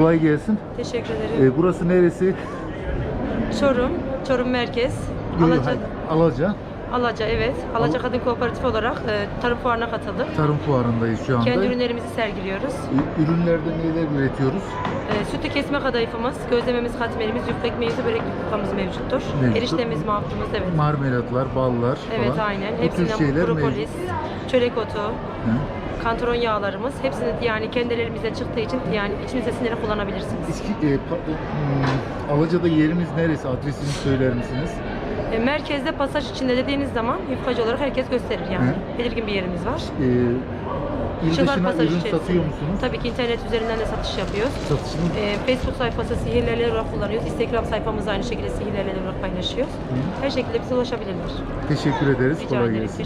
Kolay gelsin. Teşekkür ederim. Ee, burası neresi? Çorum, Çorum Merkez. Yo, yo, Alaca, hayır, Alaca. Alaca evet. Alaca Kadın Kooperatif olarak e, tarım fuarına katıldık. Tarım fuarındayız şu anda. Kendi ürünlerimizi sergiliyoruz. Ü- Ürünlerden neler üretiyoruz? E, sütü kesme kadayıfımız, gözlememiz, katmerimiz, yufka ekmeğimiz, börek yufkamız mevcuttur. Mevcut. Eriştemiz, mahpumuz evet. Marmelatlar, ballar Evet falan. aynen. Bu tür Hepsinden şeyler propolis, mevcut. çörek otu, Hı. Kantaron yağlarımız. Hepsini yani kendi ellerimizden çıktığı için yani içinize sinerek kullanabilirsiniz. İski, e, pa- hmm, Alaca'da yerimiz neresi? Adresini söyler misiniz? E, merkezde pasaj içinde dediğiniz zaman yufkacı olarak herkes gösterir yani. Hı. Belirgin bir yerimiz var. Ee, il dışına pasaj ürün içerisinde. satıyor musunuz? Tabii ki internet üzerinden de satış yapıyoruz. Satışını Ee, Facebook sayfası sihirlerle olarak kullanıyoruz. Instagram sayfamız aynı şekilde sihirlerle olarak paylaşıyoruz. Her şekilde bize ulaşabilirler. teşekkür ederiz. Rica Kolay gelsin.